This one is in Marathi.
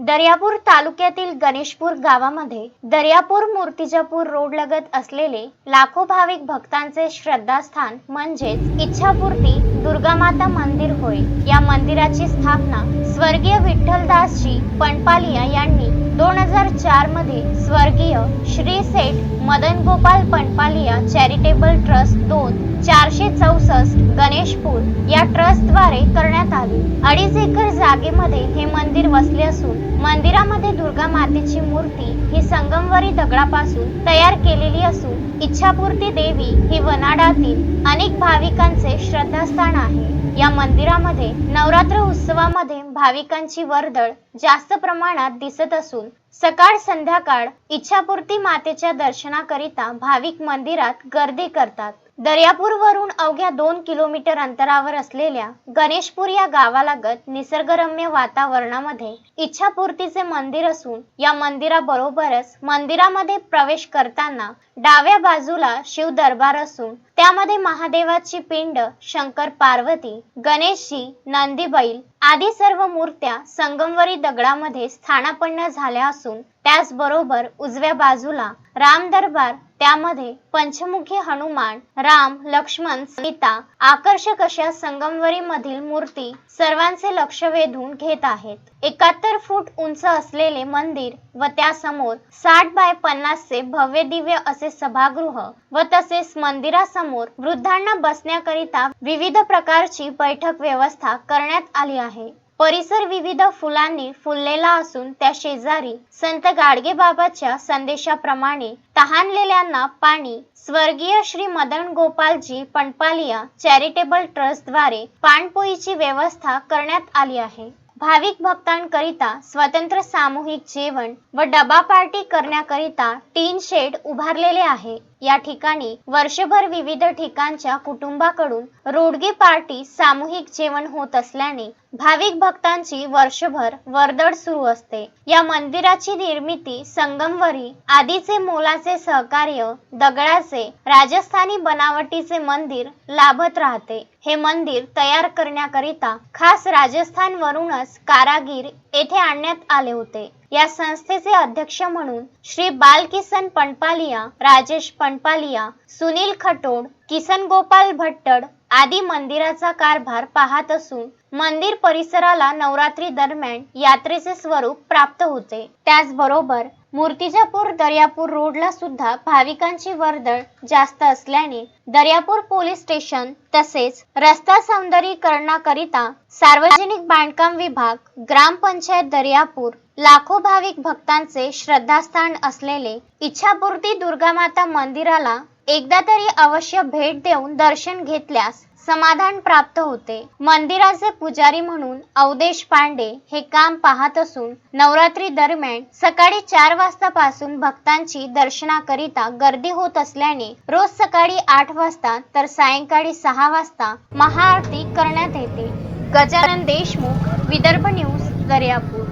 दर्यापूर तालुक्यातील गणेशपूर गावामध्ये दर्यापूर मूर्तिजापूर रोड लगत असलेले लाखो भाविक भक्तांचे श्रद्धास्थान म्हणजेच इच्छापूर्ती दुर्गामाता मंदिर होय. या मंदिराची स्थापना स्वर्गीय विठ्ठलदासजी पणपालिया यांनी दोन हजार चारमध्ये स्वर्गीय श्री सेठ मदन गोपाल पणपालिया चॅरिटेबल ट्रस्ट दोन चारशे चौसष्ट गणेशपूर या ट्रस्टद्वारे करण्यात आली. अडीच एकर जागेमध्ये हे मंदिर वसले असून मंदिरामध्ये दुर्गा मातेची मूर्ती ही संगमवरी दगडापासून तयार केलेली असून इच्छापूर्ती देवी ही वनाडातील अनेक भाविकांचे श्रद्धास्थान आहे. या मंदिरामध्ये नवरात्र उत्सवामध्ये भाविकांची वर्दळ जास्त प्रमाणात दिसत असून सकाळ संध्याकाळ इच्छापूर्ती मातेच्या दर्शनाकरिता भाविक मंदिरात गर्दी करतात. दर्यापूरवरून अवघ्या दोन किलोमीटर अंतरावर असलेल्या गणेशपूर या गावालागत निसर्गरम्य वातावरणामध्ये इच्छापूर्तीचे मंदिर असून या मंदिराबरोबरच मंदिरामध्ये प्रवेश करताना डाव्या बाजूला शिव दरबार असून त्यामध्ये महादेवाची पिंड शंकर पार्वती गणेशजी नंदीबैल आदी सर्व मूर्त्या संगमवरी दगडामध्ये स्थानापन्न झाल्या असून त्याचबरोबर उजव्या बाजूला राम दरबार त्यामध्ये पंचमुखी हनुमान राम लक्ष्मण सीता आकर्षक अशा संगमवरी मधील मूर्ती सर्वांचे लक्ष वेधून घेत आहेत. एकाहत्तर फूट उंच असलेले मंदिर व त्यासमोर साठ बाय पन्नासचे भव्य दिव्य असे सभागृह व तसेच मंदिरासमोर वृद्धांना बसण्याकरिता विविध प्रकारची बैठक व्यवस्था करण्यात आली आहे. परिसर विविध फुलांनी फुललेला असून त्या शेजारी संत गाडगे बाबाच्या संदेशाप्रमाणे तहानलेल्यांना पाणी स्वर्गीय श्री मदन गोपालजी पणपालिया चॅरिटेबल ट्रस्टद्वारे पाणपोईची व्यवस्था करण्यात आली आहे. भाविक भक्तांकरिता स्वतंत्र सामूहिक जेवण व डबा पार्टी करण्याकरिता टीन शेड उभारलेले आहे. या ठिकाणी वर्षभर विविध ठिकाणच्या कुटुंबाकडून रोडगी पार्टी सामूहिक जेवण होत असल्याने भाविक भक्तांची वर्षभर वर्दळ सुरू असते. या मंदिराची निर्मिती संगमवरी आदीचे मोलाचे सहकार्य दगडाचे राजस्थानी बनावटीचे मंदिर लाभत राहते. हे मंदिर तयार करण्याकरिता खास राजस्थानवरूनच कारागीर येथे आणण्यात आले होते. या संस्थेचे अध्यक्ष म्हणून श्री बालकिसन पणपालिया राजेश पणपालिया सुनील खटोड किसन गोपाल भट्टड आदी मंदिराचा कारभार पाहत असून मंदिर परिसराला नवरात्री दरम्यान यात्रेचे स्वरूप प्राप्त होते. त्याचबरोबर मूर्तिजापूर दर्यापूर रोडला सुद्धा भाविकांची वर्दळ जास्त असल्याने दर्यापूर पोलीस स्टेशन तसेच रस्ता सौंदर्यीकरणाकरिता सार्वजनिक बांधकाम विभाग ग्रामपंचायत दर्यापूर लाखो भाविक भक्तांचे श्रद्धास्थान असलेले इच्छापूर्ती दुर्गामाता मंदिराला एकदा तरी अवश्य भेट देऊन दर्शन घेतल्यास समाधान प्राप्त होते. मंदिराचे पुजारी म्हणून अवदेश पांडे हे काम पाहत असून नवरात्री दरम्यान सकाळी चार वाजतापासून भक्तांची दर्शनाकरिता गर्दी होत असल्याने रोज सकाळी आठ वाजता तर सायंकाळी सहा वाजता महाआरती करण्यात येते. गजानन देशमुख विदर्भ न्यूज दर्यापूर.